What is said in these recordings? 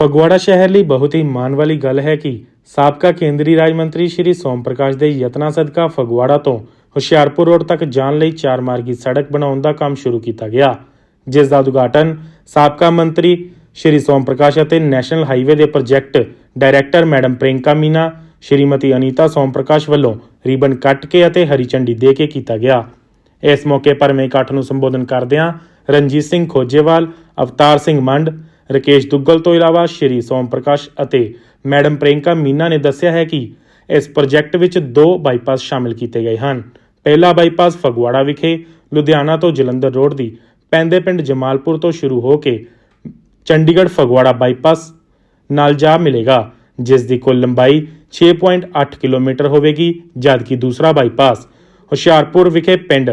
ਫਗਵਾੜਾ ਸ਼ਹਿਰ ਲਈ ਬਹੁਤ ਹੀ ਮਾਣ ਵਾਲੀ ਗੱਲ ਹੈ ਕਿ ਸਾਬਕਾ ਕੇਂਦਰੀ ਰਾਜ ਮੰਤਰੀ ਸ਼੍ਰੀ ਸੋਮ ਪ੍ਰਕਾਸ਼ ਦੇ ਯਤਨਾਂ ਸਦਕਾ ਫਗਵਾੜਾ ਤੋਂ ਹੁਸ਼ਿਆਰਪੁਰ ਰੋਡ ਤੱਕ ਜਾਣ ਲਈ ਚਾਰ ਮਾਰਗੀ ਸੜਕ ਬਣਾਉਣ ਦਾ ਕੰਮ ਸ਼ੁਰੂ ਕੀਤਾ ਗਿਆ, ਜਿਸ ਦਾ ਉਦਘਾਟਨ ਸਾਬਕਾ ਮੰਤਰੀ ਸ਼੍ਰੀ ਸੋਮ ਪ੍ਰਕਾਸ਼ ਅਤੇ ਨੈਸ਼ਨਲ ਹਾਈਵੇ ਦੇ project director madam Prinka Meena, Shrimati Anita Som Prakash ਵੱਲੋਂ ਰਿਬਨ ਕੱਟ ਕੇ ਅਤੇ ਹਰੀ ਝੰਡੀ ਦੇ ਕੇ ਕੀਤਾ ਗਿਆ। ਇਸ ਮੌਕੇ ਭਰਵੇਂ ਇਕੱਠ ਨੂੰ ਸੰਬੋਧਨ ਕਰਦਿਆਂ ਰਣਜੀਤ ਸਿੰਘ ਖੋਜੇਵਾਲ, ਅਵਤਾਰ ਸਿੰਘ ਮੰਡ ਰਕੇਸ਼ ਦੁੱਗਲ ਤੋਂ ਇਲਾਵਾ ਸ਼੍ਰੀ ਸੋਮ ਪ੍ਰਕਾਸ਼ ਅਤੇ ਮੈਡਮ ਪ੍ਰਿੰਕਾ ਮੀਨਾ ਨੇ ਦੱਸਿਆ ਹੈ ਕਿ ਇਸ ਪ੍ਰੋਜੈਕਟ ਵਿੱਚ ਦੋ ਬਾਈਪਾਸ ਸ਼ਾਮਿਲ ਕੀਤੇ ਗਏ ਹਨ। ਪਹਿਲਾ ਬਾਈਪਾਸ ਫਗਵਾੜਾ ਵਿਖੇ, ਲੁਧਿਆਣਾ ਤੋਂ ਜਲੰਧਰ ਰੋਡ ਦੀ ਪੈਂਦੇ ਪਿੰਡ ਜਮਾਲਪੁਰ ਤੋਂ ਸ਼ੁਰੂ ਹੋ ਕੇ ਚੰਡੀਗੜ੍ਹ ਫਗਵਾੜਾ ਬਾਈਪਾਸ ਨਾਲ ਜਾ ਮਿਲੇਗਾ, ਜਿਸ ਦੀ ਕੁੱਲ ਲੰਬਾਈ 6.8 ਕਿਲੋਮੀਟਰ ਹੋਵੇਗੀ, ਜਦਕਿ ਦੂਸਰਾ ਬਾਈਪਾਸ ਹੁਸ਼ਿਆਰਪੁਰ ਵਿਖੇ ਪਿੰਡ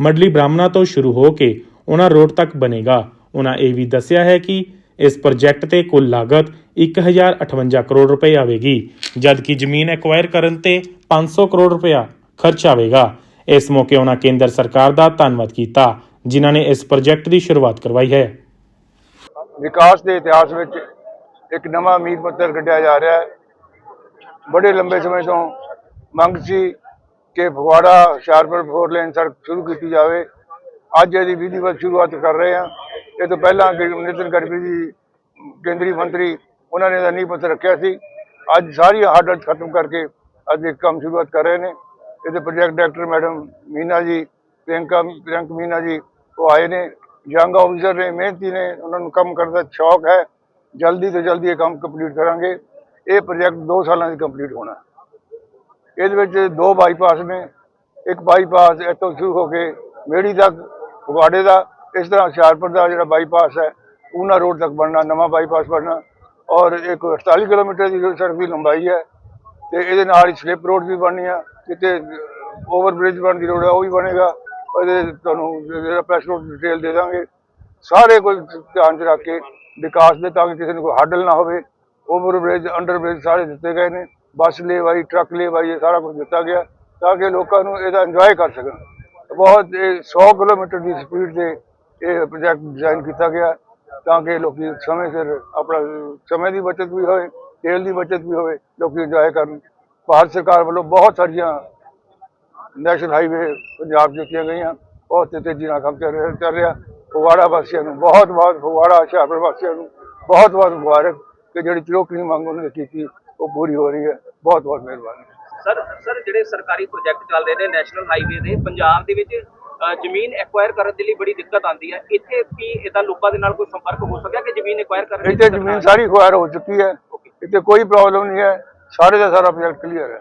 ਮਡਲੀ ਬ੍ਰਾਹਮਣਾ ਤੋਂ ਸ਼ੁਰੂ ਹੋ ਕੇ ਉਹਨਾਂ ਰੋਡ ਤੱਕ ਬਣੇਗਾ। ਉਹਨਾਂ ਇਹ ਵੀ ਦੱਸਿਆ ਹੈ ਕਿ ਇਸ ਪ੍ਰੋਜੈਕਟ ਤੇ ਕੁੱਲ ਲਾਗਤ 1058 ਕਰੋੜ ਰੁਪਏ ਆਵੇਗੀ, ਜਦਕਿ ਜ਼ਮੀਨ ਐਕਵਾਇਰ ਕਰਨ ਤੇ 500 ਕਰੋੜ ਰੁਪਇਆ ਖਰਚ ਆਵੇਗਾ। ਇਸ ਮੌਕੇ ਉਹਨਾਂ ਕੇਂਦਰ ਸਰਕਾਰ ਦਾ ਧੰਨਵਾਦ ਕੀਤਾ, ਜਿਨ੍ਹਾਂ ਨੇ ਇਸ ਪ੍ਰੋਜੈਕਟ ਦੀ ਸ਼ੁਰੂਆਤ ਕਰਵਾਈ ਹੈ। ਵਿਕਾਸ ਦੇ ਇਤਿਹਾਸ ਵਿੱਚ ਇੱਕ ਨਵਾਂ ਮੀਲ ਪੱਥਰ ਕੱਢਿਆ ਜਾ ਰਿਹਾ ਹੈ। ਬੜੇ ਲੰਬੇ ਸਮੇਂ ਤੋਂ ਮੰਗ ਸੀ ਕਿ ਫਗਵਾੜਾ, ਹੁਸ਼ਿਆਰਪੁਰ ਫੋਰ ਲੇਨ ਸੜਕ ਸ਼ੁਰੂ ਕੀਤੀ ਜਾਵੇ। ਅੱਜ ਇਹਦੀ ਵਿਧੀਵਤ ਸ਼ੁਰੂਆਤ ਕਰ ਰਹੇ ਹਾਂ। ਇਹ ਤੋਂ ਪਹਿਲਾਂ ਨਿਤਿਨ ਗਡਕਰੀ ਜੀ, ਕੇਂਦਰੀ ਮੰਤਰੀ, ਉਹਨਾਂ ਨੇ ਇਹਦਾ ਨੀਂਹ ਪੱਥਰ ਰੱਖਿਆ ਸੀ। ਅੱਜ ਸਾਰੀਆਂ ਹਾਰਡਲ ਖਤਮ ਕਰਕੇ ਅੱਜ ਇਹ ਕੰਮ ਸ਼ੁਰੂਆਤ ਕਰ ਰਹੇ ਨੇ। ਇਹਦੇ ਪ੍ਰੋਜੈਕਟ ਡਾਇਰੈਕਟਰ ਮੈਡਮ ਮੀਨਾ ਜੀ ਪ੍ਰਿਯੰਕਾ ਪ੍ਰਿਯੰਕ ਮੀਨਾ ਜੀ, ਉਹ ਆਏ ਨੇ। ਯੰਗ ਆਫੀਸਰ ਨੇ, ਮਿਹਨਤੀ ਨੇ, ਉਹਨਾਂ ਨੂੰ ਕੰਮ ਕਰਨ ਦਾ ਸ਼ੌਕ ਹੈ। ਜਲਦੀ ਤੋਂ ਜਲਦੀ ਇਹ ਕੰਮ ਕੰਪਲੀਟ ਕਰਾਂਗੇ। ਇਹ ਪ੍ਰੋਜੈਕਟ 2 ਸਾਲਾਂ 'ਚ ਕੰਪਲੀਟ ਹੋਣਾ। ਇਹਦੇ ਵਿੱਚ ਦੋ ਬਾਈਪਾਸ ਨੇ। ਇੱਕ ਬਾਈਪਾਸ ਇੱਥੋਂ ਸ਼ੁਰੂ ਹੋ ਕੇ ਮੇੜੀ ਤੱਕ, ਫਗਵਾੜੇ ਦਾ ਇਸ ਤਰ੍ਹਾਂ ਹੁਸ਼ਿਆਰਪੁਰ ਦਾ ਜਿਹੜਾ ਬਾਈਪਾਸ ਹੈ, ਊਨਾ ਰੋਡ ਤੱਕ ਬਣਨਾ, ਨਵਾਂ ਬਾਈਪਾਸ ਬਣਨਾ ਔਰ ਇੱਕ 48 ਕਿਲੋਮੀਟਰ ਦੀ ਸੜਕ ਦੀ ਲੰਬਾਈ ਹੈ ਤੇ ਇਹਦੇ ਨਾਲ ਹੀ ਸਲਿੱਪ ਰੋਡ ਵੀ ਬਣਨੀ ਆ, ਕਿਤੇ ਓਵਰ ਬ੍ਰਿਜ ਬਣਨ ਦੀ ਲੋੜ ਹੈ, ਉਹ ਵੀ ਬਣੇਗਾ, ਉਹਦੇ ਤੁਹਾਨੂੰ ਜਿਹੜਾ ਪ੍ਰੈਸ ਨੋਟ ਡਿਟੇਲ ਦੇ ਦਾਂਗੇ। ਸਾਰੇ ਕੁਝ ਧਿਆਨ ਚ ਰੱਖ ਕੇ ਵਿਕਾਸ ਦੇ ਤਾਂ ਕਿ ਕਿਸੇ ਨੂੰ ਕੋਈ ਹੱਡਲ ਨਾ ਹੋਵੇ ਓਵਰ ਬ੍ਰਿਜ ਅੰਡਰ ਬ੍ਰਿਜ ਸਾਰੇ ਦਿੱਤੇ ਗਏ ਨੇ, ਬੱਸ ਲੇਵਾਈ ਟਰੱਕ ਲੇਵਾਈ, ਇਹ ਸਾਰਾ ਕੁਝ ਦਿੱਤਾ ਗਿਆ ਤਾਂ ਕਿ ਲੋਕਾਂ ਨੂੰ ਇਹਦਾ ਇੰਜੋਏ ਕਰ ਸਕਣ। ਬਹੁਤ ਇਹ 100 ਕਿਲੋਮੀਟਰ ਦੀ ਸਪੀਡ ਤੇ ਇਹ ਪ੍ਰੋਜੈਕਟ ਡਿਜ਼ਾਈਨ ਕੀਤਾ ਗਿਆ ਤਾਂ ਕਿ ਲੋਕੀ ਸਮੇਂ ਸਿਰ ਆਪਣਾ ਸਮੇਂ ਦੀ ਬਚਤ ਵੀ ਹੋਵੇ, ਤੇਲ ਦੀ ਬਚਤ ਵੀ ਹੋਵੇ, ਲੋਕੀ ਇੰਜੋਏ ਕਰਨ। ਭਾਰਤ ਸਰਕਾਰ ਵੱਲੋਂ ਬਹੁਤ ਸਾਰੀਆਂ ਨੈਸ਼ਨਲ ਹਾਈਵੇ ਪੰਜਾਬ 'ਚ ਦਿੱਤੀਆਂ ਗਈਆਂ। ਬਹੁਤ ਤੇਜ਼ੀ ਨਾਲ ਕੰਮ ਚੱਲ ਰਿਹਾ ਚੱਲ ਰਿਹਾ। ਫਗਵਾੜਾ ਵਾਸੀਆਂ ਨੂੰ ਬਹੁਤ ਬਹੁਤ ਫਗਵਾੜਾ, ਹੁਸ਼ਿਆਰਪੁਰ ਵਾਸੀਆਂ ਨੂੰ ਬਹੁਤ ਬਹੁਤ ਮੁਬਾਰਕ ਕਿ ਜਿਹੜੀ ਚਲੋਕਣੀ ਮੰਗ ਉਹਨਾਂ ਨੇ ਕੀਤੀ, ਉਹ ਪੂਰੀ ਹੋ ਰਹੀ ਹੈ। ਬਹੁਤ ਬਹੁਤ ਮਿਹਰਬਾਨੀ। ਸਰ ਸਰ, ਜਿਹੜੇ ਸਰਕਾਰੀ ਪ੍ਰੋਜੈਕਟ ਚੱਲਦੇ ਨੇ ਨੈਸ਼ਨਲ ਹਾਈਵੇ ਦੇ, ਪੰਜਾਬ ਦੇ ਵਿੱਚ ਜ਼ਮੀਨ ਐਕਵਾਇਰ ਕਰਨ ਦੇ ਲਈ ਬੜੀ ਦਿੱਕਤ ਆਉਂਦੀ ਹੈ। ਇੱਥੇ ਕੀ ਇਦਾਂ ਲੋਕਾਂ ਦੇ ਨਾਲ ਕੋਈ ਸੰਪਰਕ ਹੋ ਸਕਿਆ ਕਿ ਜ਼ਮੀਨ ਐਕਵਾਇਰ ਕਰਨ ਦੀ ਇੱਥੇ ਜ਼ਮੀਨ? ਸਾਰੀ ਖੁਆਰ ਹੋ ਚੁੱਕੀ ਹੈ। ਇੱਥੇ ਕੋਈ ਪ੍ਰੋਬਲਮ ਨਹੀਂ ਹੈ। ਸਾਰੇ ਦਾ ਸਾਰਾ ਪ੍ਰੋਜੈਕਟ ਕਲੀਅਰ ਹੈ।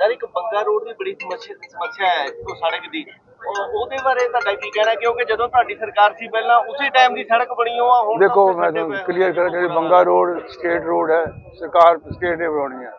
ਸਰ ਇੱਕ ਬੰਗਾ ਰੋਡ ਦੀ ਬੜੀ ਸਮੱਸਿਆ ਸਮੱਸਿਆ ਹੈ ਇੱਥੋਂ ਸੜਕ ਦੀ। ਉਹ- ਉਹਦੇ ਬਾਰੇ ਤੁਹਾਡਾ ਕੀ ਕਹਿਣਾ ਕਿਉਂਕਿ ਜਦੋਂ ਤੁਹਾਡੀ ਸਰਕਾਰ ਸੀ ਪਹਿਲਾਂ ਉਸੇ ਟਾਈਮ ਦੀ ਸੜਕ ਬਣੀ ਉਹ ਹੁਣ ਦੇਖੋ ਤਾਂ ਮੈਂ ਤੁਹਾਨੂੰ। ਕਲੀਅਰ ਕਰਾਂ ਜਿਹੜੀ ਬੰਗਾ ਰੋਡ ਸਟੇਟ ਰੋਡ ਹੈ ਸਰਕਾਰ ਸਟੇਟ ਨੇ ਬਣਾਉਣੀ ਹੈ।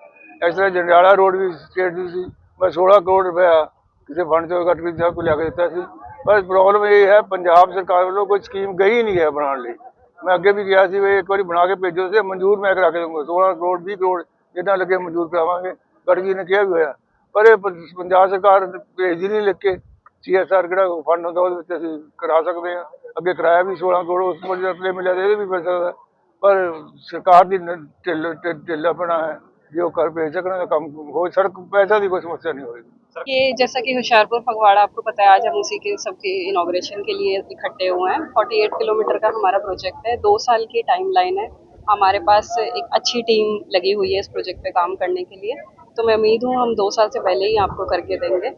ਇਸ ਤਰ੍ਹਾਂ ਜੰਡਿਆਲਾ ਰੋਡ ਵੀ ਸਟੇਟ ਦੀ ਸੀ। ਮੈਂ 16 ਕਰੋੜ ਰੁਪਇਆ ਕਿਸੇ ਫੰਡ ਚੋਂ ਕੱਟ ਕੇ ਸਾਹਿਬ ਕੋਈ ਲਿਆ ਕੇ ਦਿੱਤਾ ਸੀ। ਪਰ ਪ੍ਰੋਬਲਮ ਇਹ ਹੈ, ਪੰਜਾਬ ਸਰਕਾਰ ਵੱਲੋਂ ਕੋਈ ਸਕੀਮ ਗਈ ਨਹੀਂ ਹੈ ਬਣਾਉਣ ਲਈ। ਮੈਂ ਅੱਗੇ ਵੀ ਗਿਆ ਸੀ ਵੀ ਇੱਕ ਵਾਰੀ ਬਣਾ ਕੇ ਭੇਜੋ ਤੁਸੀਂ ਮਨਜ਼ੂਰ ਮੈਂ ਕਰਾ ਕੇ ਦਊਂਗਾ। 16 ਕਰੋੜ 20 ਕਰੋੜ ਜਿੱਦਾਂ ਲੱਗੇ ਮਨਜ਼ੂਰ ਕਰਾਵਾਂਗੇ। ਗੜਗੀ ਨੇ ਕਿਹਾ ਵੀ ਹੋਇਆ। ਪਰ ਇਹ ਪੰਜਾਬ ਸਰਕਾਰ ਭੇਜ ਨਹੀਂ ਲਿਖ ਕੇ। ਸੀਐਸਆਰ ਕਿਹੜਾ ਫੰਡ ਹੁੰਦਾ, ਉਹਦੇ ਵਿੱਚ ਅਸੀਂ ਕਰਾ ਸਕਦੇ ਆ ਅੱਗੇ ਕਿਰਾਇਆ ਵੀ 16 ਕਰੋੜ, ਉਸ ਮਜਲੇ ਮਿਲਿਆ ਤੇ ਇਹ ਵੀ ਮਿਲ ਸਕਦਾ। ਪਰ ਸਰਕਾਰ ਦੀ ਢਿੱਲ ਢਿੱਲਾਪਣਾ ਹੈ। ਜੇ ਉਹ ਕਰ ਭੇਜ ਸਕਣ ਤਾਂ ਕੰਮ ਹੋ, ਸੜਕ ਪੈਸਾ ਦੀ ਕੋਈ ਸਮੱਸਿਆ ਨਹੀਂ ਹੋਏਗੀ। ये जैसा कि होशियारपुर, फगवाड़ा, आपको पता है, आज हम उसी के, सबके इनाग्रेशन के लिए इकट्ठे हुए हैं। 48 किलोमीटर का हमारा प्रोजेक्ट है। दो साल की टाइमलाइन है। हमारे पास एक अच्छी टीम लगी हुई है इस प्रोजेक्ट पे काम करने के लिए। तो मैं उम्मीद हूँ हम दो साल से पहले ही आपको करके देंगे।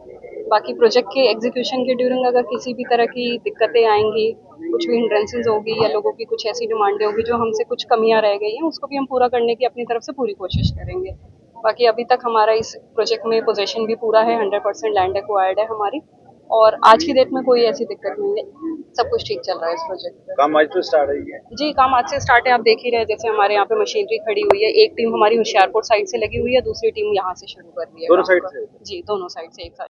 बाकी प्रोजेक्ट के एग्जीक्यूशन के ड्यूरिंग अगर किसी भी तरह की दिक्कतें आएँगी, कुछ भी हिंड्रेंसेज होगी या लोगों की कुछ ऐसी डिमांडें होगी जो हमसे कुछ कमियाँ रह गई हैं, उसको भी हम पूरा करने की अपनी तरफ़ से पूरी कोशिश करेंगे। बाकी अभी तक हमारा इस प्रोजेक्ट में पोजेशन भी पूरा है हंड्रेड परसेंट लैंड एक्वायर्ड है हमारी। और आज की डेट में कोई ऐसी दिक्कत नहीं है। सब कुछ ठीक चल रहा है इस प्रोजेक्ट काम आज तो स्टार्ट है जी काम आज से स्टार्ट है। आप देख ही रहे जैसे हमारे यहाँ पे मशीनरी खड़ी हुई है। एक टीम हमारी होशियारपुर साइड से लगी हुई है दूसरी टीम यहाँ से शुरू कर रही है दोनों साइड से? जी दोनों साइड से एक साथ